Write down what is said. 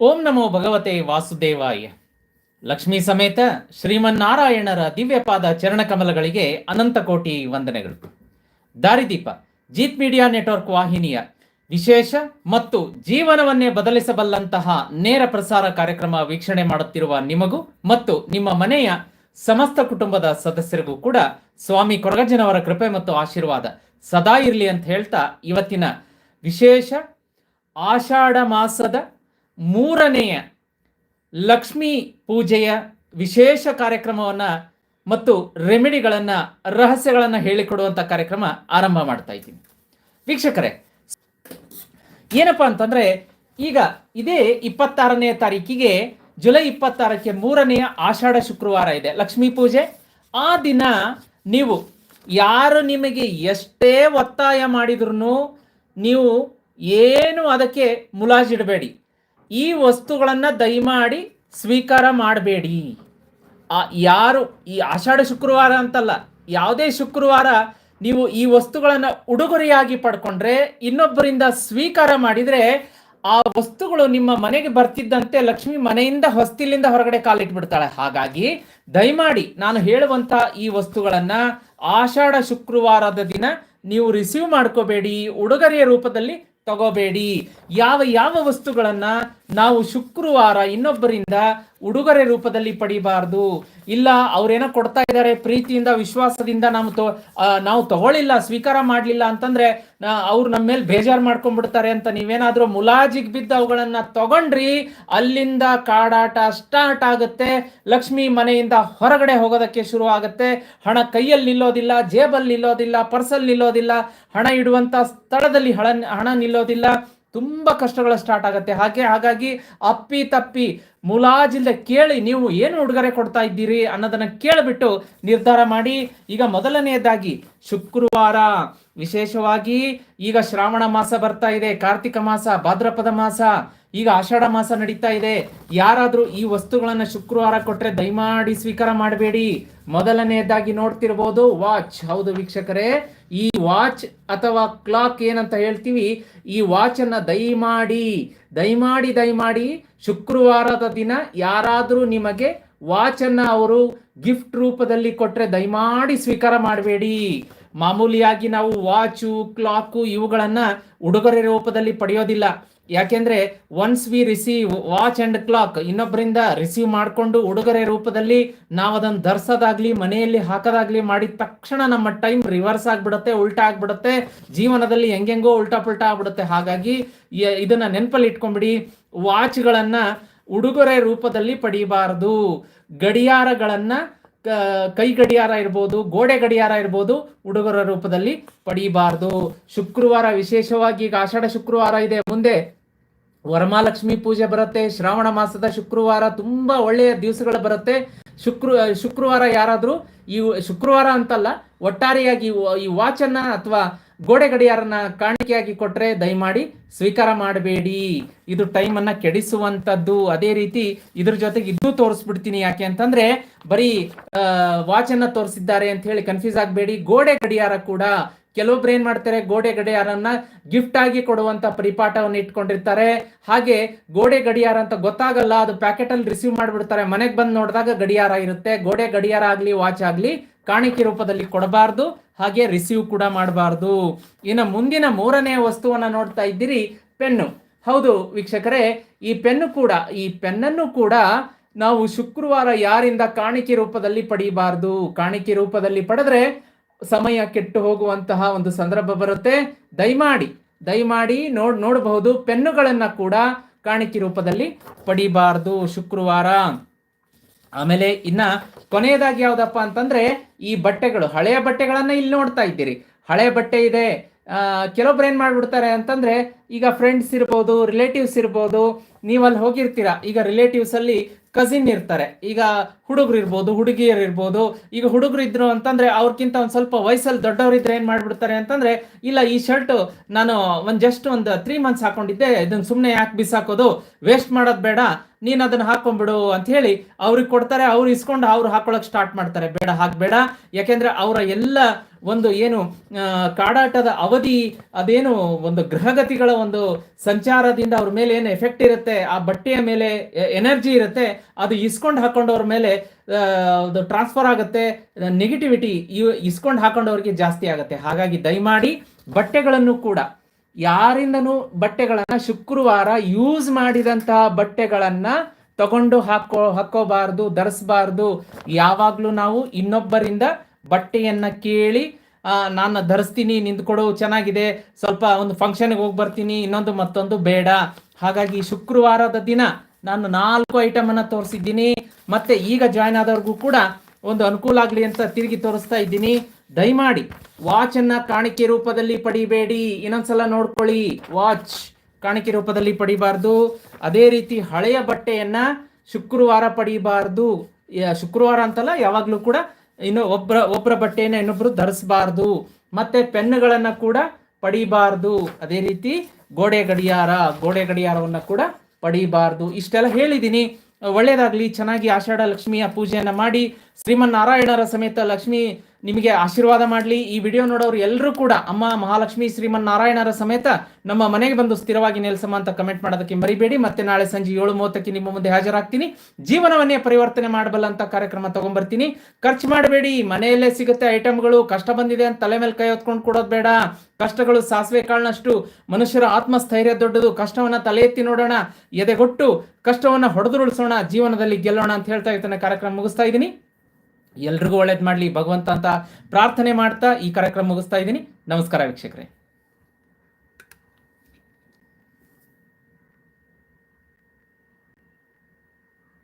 ಓಂ ನಮೋ ಭಗವತೆ ವಾಸುದೇವಾಯ. ಲಕ್ಷ್ಮೀ ಸಮೇತ ಶ್ರೀಮನ್ನಾರಾಯಣರ ದಿವ್ಯಪಾದ ಚರಣಕಮಲಗಳಿಗೆ ಅನಂತ ಕೋಟಿ ವಂದನೆಗಳು. ದಾರಿದೀಪ, ಜೀತ್ ಮೀಡಿಯಾ ನೆಟ್ವರ್ಕ್ ವಾಹಿನಿಯ ವಿಶೇಷ ಮತ್ತು ಜೀವನವನ್ನೇ ಬದಲಿಸಬಲ್ಲಂತಹ ನೇರ ಪ್ರಸಾರ ಕಾರ್ಯಕ್ರಮ ವೀಕ್ಷಣೆ ಮಾಡುತ್ತಿರುವ ನಿಮಗೂ ಮತ್ತು ನಿಮ್ಮ ಮನೆಯ ಸಮಸ್ತ ಕುಟುಂಬದ ಸದಸ್ಯರಿಗೂ ಕೂಡ ಸ್ವಾಮಿ ಕೊರಗಜ್ಜನವರ ಕೃಪೆ ಮತ್ತು ಆಶೀರ್ವಾದ ಸದಾ ಇರಲಿ ಅಂತ ಹೇಳ್ತಾ ಇವತ್ತಿನ ವಿಶೇಷ ಆಷಾಢ ಮಾಸದ ಮೂರನೆಯ ಲಕ್ಷ್ಮೀ ಪೂಜೆಯ ವಿಶೇಷ ಕಾರ್ಯಕ್ರಮವನ್ನು ಮತ್ತು ರೆಮಿಡಿಗಳನ್ನು, ರಹಸ್ಯಗಳನ್ನು ಹೇಳಿಕೊಡುವಂಥ ಕಾರ್ಯಕ್ರಮ ಆರಂಭ ಮಾಡ್ತಾ ಇದ್ದೀನಿ. ವೀಕ್ಷಕರೇ, ಏನಪ್ಪ ಅಂತಂದ್ರೆ, ಈಗ ಇದೇ ಇಪ್ಪತ್ತಾರನೇ ತಾರೀಕಿಗೆ ಜುಲೈ ಇಪ್ಪತ್ತಾರಕ್ಕೆ ಮೂರನೆಯ ಆಷಾಢ ಶುಕ್ರವಾರ ಇದೆ, ಲಕ್ಷ್ಮೀ ಪೂಜೆ. ಆ ದಿನ ನೀವು ಯಾರು ನಿಮಗೆ ಎಷ್ಟೇ ಒತ್ತಾಯ ಮಾಡಿದ್ರು ನೀವು ಏನು ಅದಕ್ಕೆ ಮುಲಾಜಿಡಬೇಡಿ. ಈ ವಸ್ತುಗಳನ್ನು ದಯಮಾಡಿ ಸ್ವೀಕಾರ ಮಾಡಬೇಡಿ. ಯಾರು ಈ ಆಷಾಢ ಶುಕ್ರವಾರ ಅಂತಲ್ಲ, ಯಾವುದೇ ಶುಕ್ರವಾರ ನೀವು ಈ ವಸ್ತುಗಳನ್ನು ಉಡುಗೊರೆಯಾಗಿ ಪಡ್ಕೊಂಡ್ರೆ, ಇನ್ನೊಬ್ಬರಿಂದ ಸ್ವೀಕಾರ ಮಾಡಿದರೆ, ಆ ವಸ್ತುಗಳು ನಿಮ್ಮ ಮನೆಗೆ ಬರ್ತಿದ್ದಂತೆ ಲಕ್ಷ್ಮಿ ಮನೆಯಿಂದ ಹೊಸ್ತಿಲಿಂದ ಹೊರಗಡೆ ಕಾಲಿಟ್ಬಿಡ್ತಾಳೆ. ಹಾಗಾಗಿ ದಯಮಾಡಿ ನಾನು ಹೇಳುವಂತ ಈ ವಸ್ತುಗಳನ್ನು ಆಷಾಢ ಶುಕ್ರವಾರದ ದಿನ ನೀವು ರಿಸೀವ್ ಮಾಡ್ಕೋಬೇಡಿ. ಉಡುಗೊರೆಯ ರೂಪದಲ್ಲಿ ತಗೋಬೇಡಿ. ಯಾವ ಯಾವ ವಸ್ತುಗಳನ್ನ ನಾವು ಶುಕ್ರವಾರ ಇನ್ನೊಬ್ಬರಿಂದ ಉಡುಗೊರೆ ರೂಪದಲ್ಲಿ ಪಡಿಬಾರ್ದು. ಇಲ್ಲ, ಅವ್ರೇನೋ ಕೊಡ್ತಾ ಇದ್ದಾರೆ ಪ್ರೀತಿಯಿಂದ, ವಿಶ್ವಾಸದಿಂದ ನಾವು ತೊ ನಾವು ತಗೊಳ್ಳಿಲ್ಲ, ಸ್ವೀಕಾರ ಮಾಡಲಿಲ್ಲ ಅಂತಂದ್ರೆ ಅವ್ರು ನಮ್ಮ ಮೇಲೆ ಬೇಜಾರು ಮಾಡ್ಕೊಂಡ್ಬಿಡ್ತಾರೆ ಅಂತ ನೀವೇನಾದರೂ ಮುಲಾಜಿಗೆ ಬಿದ್ದು ಅವುಗಳನ್ನ ತಗೊಂಡ್ರಿ, ಅಲ್ಲಿಂದ ಕಾಡಾಟ ಸ್ಟಾರ್ಟ್ ಆಗುತ್ತೆ. ಲಕ್ಷ್ಮಿ ಮನೆಯಿಂದ ಹೊರಗಡೆ ಹೋಗೋದಕ್ಕೆ ಶುರು ಆಗುತ್ತೆ. ಹಣ ಕೈಯಲ್ಲಿ ನಿಲ್ಲೋದಿಲ್ಲ ಜೇಬಲ್ಲಿ ನಿಲ್ಲೋದಿಲ್ಲ ಪರ್ಸಲ್ಲಿ ನಿಲ್ಲೋದಿಲ್ಲ, ಹಣ ಇಡುವಂಥ ಸ್ಥಳದಲ್ಲಿ ಹಣ ಹಣ ನಿಲ್ಲೋದಿಲ್ಲ. ತುಂಬಾ ಕಷ್ಟಗಳು ಸ್ಟಾರ್ಟ್ ಆಗುತ್ತೆ. ಹಾಗೆ ಹಾಗಾಗಿ ಅಪ್ಪಿ ತಪ್ಪಿ ಮುಲಾಜಿಲ್ದೆ ಕೇಳಿ ನೀವು ಏನು ಉಡುಗೊರೆ ಕೊಡ್ತಾ ಇದ್ದೀರಿ ಅನ್ನೋದನ್ನ ಕೇಳಿಬಿಟ್ಟು ನಿರ್ಧಾರ ಮಾಡಿ. ಈಗ ಮೊದಲನೆಯದಾಗಿ ಶುಕ್ರವಾರ ವಿಶೇಷವಾಗಿ ಈಗ ಶ್ರಾವಣ ಮಾಸ ಬರ್ತಾ ಇದೆ, ಕಾರ್ತಿಕ ಮಾಸ, ಭಾದ್ರಪದ ಮಾಸ ಈಗ ಆಷಾಢ ಮಾಸ ನಡೀತಾ ಇದೆ. ಯಾರಾದರೂ ಈ ವಸ್ತುಗಳನ್ನು ಶುಕ್ರವಾರ ಕೊಟ್ರೆ ದಯಮಾಡಿ ಸ್ವೀಕಾರ ಮಾಡಬೇಡಿ. ಮೊದಲನೆಯದಾಗಿ ನೋಡ್ತಿರ್ಬೋದು ವಾಚ್. ಹೌದು ವೀಕ್ಷಕರೇ, ಈ ವಾಚ್ ಅಥವಾ ಕ್ಲಾಕ್ ಏನಂತ ಹೇಳ್ತೀವಿ, ಈ ವಾಚ್ ಅನ್ನ ದಯಮಾಡಿ ದಯಮಾಡಿ ದಯಮಾಡಿ ಶುಕ್ರವಾರದ ದಿನ ಯಾರಾದರೂ ನಿಮಗೆ ವಾಚ್ ಅನ್ನ ಅವರು ಗಿಫ್ಟ್ ರೂಪದಲ್ಲಿ ಕೊಟ್ರೆ ದಯಮಾಡಿ ಸ್ವೀಕಾರ ಮಾಡಬೇಡಿ. ಮಾಮೂಲಿಯಾಗಿ ನಾವು ವಾಚು, ಕ್ಲಾಕು ಇವುಗಳನ್ನು ಉಡುಗೊರೆ ರೂಪದಲ್ಲಿ ಪಡೆಯೋದಿಲ್ಲ. ಯಾಕೆಂದ್ರೆ once we receive watch and clock ಇನ್ನೊಬ್ಬರಿಂದ ರಿಸೀವ್ ಮಾಡಿಕೊಂಡು ಉಡುಗೊರೆ ರೂಪದಲ್ಲಿ ನಾವು ಅದನ್ನು ಧರಿಸೋದಾಗ್ಲಿ, ಮನೆಯಲ್ಲಿ ಹಾಕೋದಾಗ್ಲಿ ಮಾಡಿದ ತಕ್ಷಣ ನಮ್ಮ ಟೈಮ್ ರಿವರ್ಸ್ ಆಗ್ಬಿಡುತ್ತೆ, ಉಲ್ಟಾ ಆಗ್ಬಿಡುತ್ತೆ, ಜೀವನದಲ್ಲಿ ಹೆಂಗೆಂಗೋ ಉಲ್ಟಾ ಪುಲ್ಟಾ ಆಗ್ಬಿಡುತ್ತೆ. ಹಾಗಾಗಿ ಇದನ್ನ ನೆನಪಲ್ಲಿ ಇಟ್ಕೊಂಡ್ಬಿಡಿ ವಾಚ್ಗಳನ್ನ ಉಡುಗೊರೆ ರೂಪದಲ್ಲಿ ಪಡಿಬಾರದು. ಗಡಿಯಾರಗಳನ್ನ ಕ- ಗಡಿಯಾರ ಇರ್ಬೋದು, ಗೋಡೆ ಗಡಿಯಾರ ಇರ್ಬೋದು ಉಡುಗೊರ ರೂಪದಲ್ಲಿ ಪಡಿಬಾರ್ದು. ಶುಕ್ರವಾರ ವಿಶೇಷವಾಗಿ ಈಗ ಆಷಾಢ ಶುಕ್ರವಾರ ಇದೆ. ಮುಂದೆ ವರಮಹಾಲಕ್ಷ್ಮಿ ಪೂಜೆ ಬರುತ್ತೆ. ಶ್ರಾವಣ ಮಾಸದ ಶುಕ್ರವಾರ ತುಂಬಾ ಒಳ್ಳೆಯ ದಿವಸಗಳು ಬರುತ್ತೆ. ಶುಕ್ರ, ಶುಕ್ರವಾರ ಯಾರಾದರೂ ಈ ಶುಕ್ರವಾರ ಅಂತಲ್ಲ, ಒಟ್ಟಾರೆಯಾಗಿ ಈ ವಾಚನ್ನ ಅಥವಾ ಗೋಡೆ ಗಡಿಯಾರನ ಕಾಣಿಕೆಯಾಗಿ ಕೊಟ್ರೆ ದಯಮಾಡಿ ಸ್ವೀಕಾರ ಮಾಡಬೇಡಿ. ಇದು ಟೈಮನ್ನ ಕೆಡಿಸುವಂತದ್ದು. ಅದೇ ರೀತಿ ಇದ್ರ ಜೊತೆಗೆ ಇದ್ದು ತೋರಿಸ್ಬಿಡ್ತೀನಿ ಯಾಕೆ ಅಂತಂದ್ರೆ, ಬರೀ ವಾಚ್ ಅನ್ನ ತೋರಿಸಿದ್ದಾರೆ ಅಂತ ಹೇಳಿ ಕನ್ಫ್ಯೂಸ್ ಆಗಬೇಡಿ. ಗೋಡೆ ಗಡಿಯಾರ ಕೂಡ ಕೆಲವೊಬ್ರು ಏನ್ ಮಾಡ್ತಾರೆ, ಗೋಡೆ ಗಡಿಯಾರನ್ನ ಗಿಫ್ಟ್ ಆಗಿ ಕೊಡುವಂತ ಪರಿಪಾಠವನ್ನು ಇಟ್ಕೊಂಡಿರ್ತಾರೆ. ಹಾಗೆ ಗೋಡೆ ಗಡಿಯಾರ ಅಂತ ಗೊತ್ತಾಗಲ್ಲ, ಅದು ಪ್ಯಾಕೆಟ್ ಅಲ್ಲಿ ರಿಸೀವ್ ಮಾಡಿಬಿಡ್ತಾರೆ. ಮನೆಗೆ ಬಂದು ನೋಡಿದಾಗ ಗಡಿಯಾರ ಇರುತ್ತೆ. ಗೋಡೆ ಗಡಿಯಾರ ಆಗ್ಲಿ ವಾಚ್ ಆಗ್ಲಿ ಕಾಣಿಕೆ ರೂಪದಲ್ಲಿ ಕೊಡಬಾರ್ದು, ಹಾಗೆ ರಿಸೀವ್ ಕೂಡ ಮಾಡಬಾರ್ದು. ಇನ್ನು ಮುಂದಿನ ಮೂರನೇ ವಸ್ತುವನ್ನ ನೋಡ್ತಾ ಇದ್ದೀರಿ, ಪೆನ್ನು. ಹೌದು ವೀಕ್ಷಕರೇ, ಈ ಪೆನ್ನು ಕೂಡ, ಈ ಪೆನ್ನನ್ನು ಕೂಡ ನಾವು ಶುಕ್ರವಾರ ಯಾರಿಂದ ಕಾಣಿಕೆ ರೂಪದಲ್ಲಿ ಪಡೀಬಾರ್ದು? ಕಾಣಿಕೆ ರೂಪದಲ್ಲಿ ಪಡೆದ್ರೆ ಸಮಯ ಕೆಟ್ಟು ಹೋಗುವಂತಹ ಒಂದು ಸಂದರ್ಭ ಬರುತ್ತೆ. ದಯಮಾಡಿ ದಯಮಾಡಿ ನೋಡ್, ನೋಡಬಹುದು. ಪೆನ್ನುಗಳನ್ನ ಕೂಡ ಕಾಣಿಕೆ ರೂಪದಲ್ಲಿ ಪಡಿಬಾರ್ದು. ಶುಕ್ರವಾರ. ಆಮೇಲೆ ಇನ್ನ ಕೊನೆಯದಾಗಿ ಯಾವ್ದಪ್ಪ ಅಂತಂದ್ರೆ ಈ ಬಟ್ಟೆಗಳು, ಹಳೆಯ ಬಟ್ಟೆಗಳನ್ನ ಇಲ್ಲಿ ನೋಡ್ತಾ ಇದ್ದೀರಿ. ಹಳೆ ಬಟ್ಟೆ ಇದೆ. ಕೆಲವೊಬ್ರು ಏನ್ ಮಾಡ್ಬಿಡ್ತಾರೆ ಅಂತಂದ್ರೆ ಈಗ ಫ್ರೆಂಡ್ಸ್ ಇರ್ಬೋದು ರಿಲೇಟಿವ್ಸ್ ಇರ್ಬೋದು ನೀವು ಅಲ್ಲಿ ಹೋಗಿರ್ತೀರಾ. ಈಗ ರಿಲೇಟಿವ್ಸ್ ಅಲ್ಲಿ ಕಸಿನ್ ಇರ್ತಾರೆ. ಈಗ ಹುಡುಗರು ಇರ್ಬೋದು, ಹುಡುಗಿಯರು ಇರ್ಬೋದು, ಈಗ ಹುಡುಗರು ಇದ್ರು ಅಂತಂದ್ರೆ ಅವ್ರಕ್ಕಿಂತ ಒಂದು ಸ್ವಲ್ಪ ವಯಸ್ಸಲ್ಲಿ ದೊಡ್ಡವ್ರು ಇದ್ರೆ ಏನ್ ಮಾಡ್ಬಿಡ್ತಾರೆ ಅಂತಂದ್ರೆ, ಇಲ್ಲ ಈ ಶರ್ಟ್ ನಾನು ಒಂದು ಜಸ್ಟ್ ಒಂದು ತ್ರೀ ಮಂತ್ಸ್ ಹಾಕೊಂಡಿದ್ದೆ ಇದನ್ನ ಸುಮ್ಮನೆ ಯಾಕೆ ಬಿಸಾಕೋದು? ವೇಸ್ಟ್ ಮಾಡೋದು ಬೇಡ, ನೀನು ಅದನ್ನ ಹಾಕೊಂಡ್ಬಿಡು ಅಂತ ಹೇಳಿ ಅವ್ರಿಗೆ ಕೊಡ್ತಾರೆ, ಅವ್ರು ಇಸ್ಕೊಂಡು ಅವ್ರು ಹಾಕೊಳಕ್ ಸ್ಟಾರ್ಟ್ ಮಾಡ್ತಾರೆ. ಬೇಡ, ಹಾಕ್ಬೇಡ. ಯಾಕೆಂದ್ರೆ ಅವರ ಎಲ್ಲ ಒಂದು ಏನು ಕಾಡಾಟದ ಅವಧಿ, ಅದೇನು ಒಂದು ಗ್ರಹಗತಿಗಳ ಒಂದು ಸಂಚಾರದಿಂದ ಅವ್ರ ಮೇಲೆ ಏನು ಎಫೆಕ್ಟ್ ಇರುತ್ತೆ, ಆ ಬಟ್ಟೆಯ ಮೇಲೆ ಎನರ್ಜಿ ಇರುತ್ತೆ, ಅದು ಇಸ್ಕೊಂಡು ಹಾಕೊಂಡವ್ರ ಮೇಲೆ ಅದು ಟ್ರಾನ್ಸ್ಫರ್ ಆಗುತ್ತೆ ನೆಗೆಟಿವಿಟಿ ಇಸ್ಕೊಂಡು ಹಾಕೊಂಡವ್ರಿಗೆ ಜಾಸ್ತಿ ಆಗುತ್ತೆ. ಹಾಗಾಗಿ ದಯಮಾಡಿ ಬಟ್ಟೆಗಳನ್ನು ಕೂಡ, ಯಾರಿಂದನೂ ಬಟ್ಟೆಗಳನ್ನ ಶುಕ್ರವಾರ ಯೂಸ್ ಮಾಡಿದಂತಹ ಬಟ್ಟೆಗಳನ್ನ ತಗೊಂಡು ಹಾಕೋ, ಹಾಕೋಬಾರ್ದು, ಧರಿಸಬಾರ್ದು, ಯಾವಾಗಲೂ ನಾವು ಇನ್ನೊಬ್ಬರಿಂದ ಬಟ್ಟೆಯನ್ನ ಕೇಳಿ ನಾನು ಧರಿಸ್ತೀನಿ, ನಿಂತ್ಕೊಡು, ಚೆನ್ನಾಗಿದೆ, ಸ್ವಲ್ಪ ಒಂದು ಫಂಕ್ಷನ್ಗೆ ಹೋಗಿ ಬರ್ತೀನಿ, ಇನ್ನೊಂದು ಮತ್ತೊಂದು ಬೇಡ. ಹಾಗಾಗಿ ಶುಕ್ರವಾರದ ದಿನ ನಾನು ನಾಲ್ಕು ಐಟಮನ್ನು ತೋರಿಸಿದ್ದೀನಿ. ಮತ್ತೆ ಈಗ ಜಾಯ್ನ್ ಆದವ್ರಿಗೂ ಕೂಡ ಒಂದು ಅನುಕೂಲ ಆಗಲಿ ಅಂತ ತಿರುಗಿ ತೋರಿಸ್ತಾ ಇದ್ದೀನಿ. ದಯಮಾಡಿ ವಾಚ್ ಅನ್ನ ಕಾಣಿಕೆ ರೂಪದಲ್ಲಿ ಪಡಿಬೇಡಿ. ಇನ್ನೊಂದ್ಸಲ ನೋಡ್ಕೊಳ್ಳಿ. ವಾಚ್ ಕಾಣಿಕೆ ರೂಪದಲ್ಲಿ ಪಡಿಬಾರ್ದು. ಅದೇ ರೀತಿ ಹಳೆಯ ಬಟ್ಟೆಯನ್ನ ಶುಕ್ರವಾರ ಪಡಿಬಾರ್ದು. ಶುಕ್ರವಾರ ಅಂತಲ್ಲ ಯಾವಾಗಲೂ ಕೂಡ ಇನ್ನು ಒಬ್ಬರ ಒಬ್ಬರ ಬಟ್ಟೆಯನ್ನ ಇನ್ನೊಬ್ರು ಧರಿಸಬಾರ್ದು. ಮತ್ತೆ ಪೆನ್ನುಗಳನ್ನು ಕೂಡ ಪಡಿಬಾರ್ದು. ಅದೇ ರೀತಿ ಗೋಡೆ ಗಡಿಯಾರ, ಗೋಡೆ ಗಡಿಯಾರವನ್ನ ಕೂಡ ಪಡಿಬಾರ್ದು. ಇಷ್ಟೆಲ್ಲ ಹೇಳಿದ್ದೀನಿ ಒಳ್ಳೇದಾಗ್ಲಿ. ಚೆನ್ನಾಗಿ ಆಷಾಢ ಲಕ್ಷ್ಮಿಯ ಪೂಜೆಯನ್ನು ಮಾಡಿ. ಶ್ರೀಮನ್ನಾರಾಯಣರ ಸಮೇತ ಲಕ್ಷ್ಮಿ ನಿಮಗೆ ಆಶೀರ್ವಾದ ಮಾಡಲಿ. ಈ ವಿಡಿಯೋ ನೋಡೋರು ಎಲ್ಲರೂ ಕೂಡ ಅಮ್ಮ ಮಹಾಲಕ್ಷ್ಮಿ ಶ್ರೀಮನ್ ನಾರಾಯಣರ ಸಮೇತ ನಮ್ಮ ಮನೆಗೆ ಬಂದು ಸ್ಥಿರವಾಗಿ ನೆಲೆಸಮ್ಮ ಅಂತ ಕಮೆಂಟ್ ಮಾಡೋದಕ್ಕೆ ಮರಿಬೇಡಿ. ಮತ್ತೆ ನಾಳೆ ಸಂಜೆ ಏಳು ಮೂವತ್ತಕ್ಕೆ ನಿಮ್ಮ ಮುಂದೆ ಹಾಜರಾಗ್ತೀನಿ. ಜೀವನವನ್ನೇ ಪರಿವರ್ತನೆ ಮಾಡಬಲ್ಲಂತ ಕಾರ್ಯಕ್ರಮ ತಗೊಂಡ್ಬರ್ತೀನಿ ಖರ್ಚು ಮಾಡಬೇಡಿ. ಮನೆಯಲ್ಲೇ ಸಿಗುತ್ತೆ ಐಟಮ್ಗಳು ಕಷ್ಟ ಬಂದಿದೆ ಅಂತ ತಲೆ ಮೇಲೆ ಕೈ ಹೊತ್ಕೊಂಡು ಕೊಡೋದು ಬೇಡ. ಕಷ್ಟಗಳು ಸಾಸಿವೆ ಕಾಳನಷ್ಟು. ಮನುಷ್ಯರ ಆತ್ಮಸ್ಥೈರ್ಯ ದೊಡ್ಡದು. ಕಷ್ಟವನ್ನ ತಲೆ ಎತ್ತಿ ನೋಡೋಣ. ಎದೆಗೊಟ್ಟು ಕಷ್ಟವನ್ನ ಹೊಡೆದುರುಳಿಸೋಣ. ಜೀವನದಲ್ಲಿ ಗೆಲ್ಲೋಣ ಅಂತ ಹೇಳ್ತಾ ಇರ್ತಾನೆ. ಕಾರ್ಯಕ್ರಮ ಮುಗಿಸ್ತಾ ಇದ್ದೀನಿ. ಎಲ್ರಿಗೂ ಒಳ್ಳೇದು ಮಾಡಲಿ. ಭಗವಂತ ಅಂತ ಪ್ರಾರ್ಥನೆ ಮಾಡ್ತಾ ಈ ಕಾರ್ಯಕ್ರಮ ಮುಗಿಸ್ತಾ ಇದ್ದೀನಿ. ನಮಸ್ಕಾರ ವೀಕ್ಷಕರೇ.